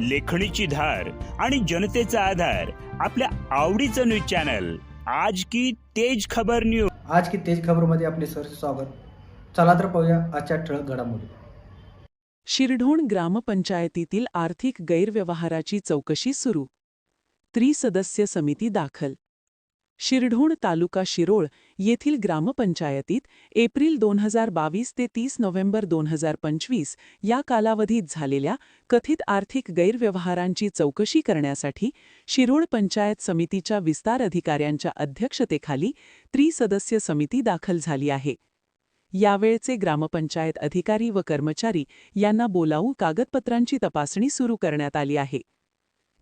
लेखणीची धार आणि जनतेचा आधार आपल्या आवडीचं न्यूज चॅनल. आज की तेज खबर न्यूज आज की तेज खबरमध्ये आपले सर स्वागत. चला तर पाहूया आजच्या ठळक घडामोडी. शिरढोण ग्रामपंचायतीतील आर्थिक गैरव्यवहाराची चौकशी सुरू. त्रिसदस्य समिती दाखल. शिरढोण तालुका शिरोळ येथील ग्रामपंचायतीत एप्रिल दोन हजार बावीस ते तीस नोव्हेंबर दोन हजार पंचवीस या कालावधीत झालेल्या कथित आर्थिक गैरव्यवहारांची चौकशी करण्यासाठी शिरोळ पंचायत समितीच्या विस्तार अधिकाऱ्यांच्या अध्यक्षतेखाली त्रिसदस्य समिती दाखल झाली आहे. यावेळचे ग्रामपंचायत अधिकारी व कर्मचारी यांना बोलावून कागदपत्रांची तपासणी सुरू करण्यात आली आहे.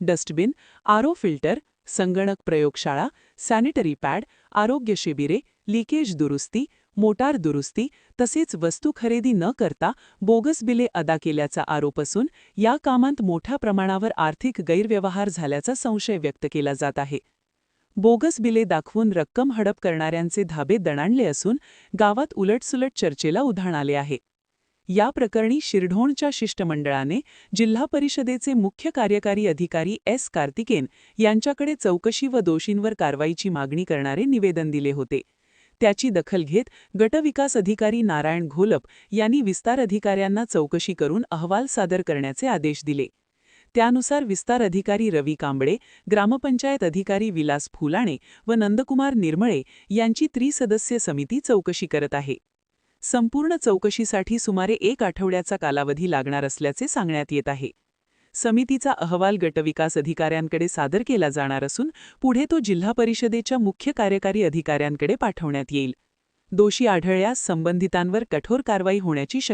डस्टबिन आरो फिल्टर संगणक प्रयोगशाळा सॅनिटरी पॅड आरोग्य शिबिरे लिकेज दुरुस्ती मोटार दुरुस्ती तसेच वस्तू खरेदी न करता बोगस बिले अदा केल्याचा आरोप असून या कामांत मोठ्या प्रमाणावर आर्थिक गैरव्यवहार झाल्याचा संशय व्यक्त केला जात आहे. बोगस बिले दाखवून रक्कम हडप करणाऱ्यांचे धाबे दणाणले असून गावात उलटसुलट चर्चेला उधाण आले आहे. या प्रकरणी शिरढोणच्या शिष्टमंडळाने जिल्हा परिषदेचे मुख्य कार्यकारी अधिकारी एस कार्तिकेन यांच्याकडे चौकशी व दोषींवर कारवाईची मागणी करणारे निवेदन दिले होते. त्याची दखल घेत गटविकास अधिकारी नारायण घोलप यांनी विस्तार अधिकाऱ्यांना चौकशी करून अहवाल सादर करण्याचे आदेश दिले. त्यानुसार विस्तार अधिकारी रवी कांबळे ग्रामपंचायत अधिकारी विलास फुलाणे व नंदकुमार निर्मळे यांची त्रिसदस्य समिती चौकशी करत आहे. संपूर्ण चौकशीसाठी सुमारे एक आठवड्याचा कालावधी लागणार असल्याचे सांगण्यात येत आहे. समितीचा अहवाल गटविकास अधिकाऱ्यांकडे सादर केला जाणार असून पुढे तो जिल्हा परिषदेच्या मुख्य कार्यकारी अधिकाऱ्यांकडे पाठवण्यात येईल. दोषी आढळल्यास संबंधितांवर कठोर कारवाई होण्याची शक्यता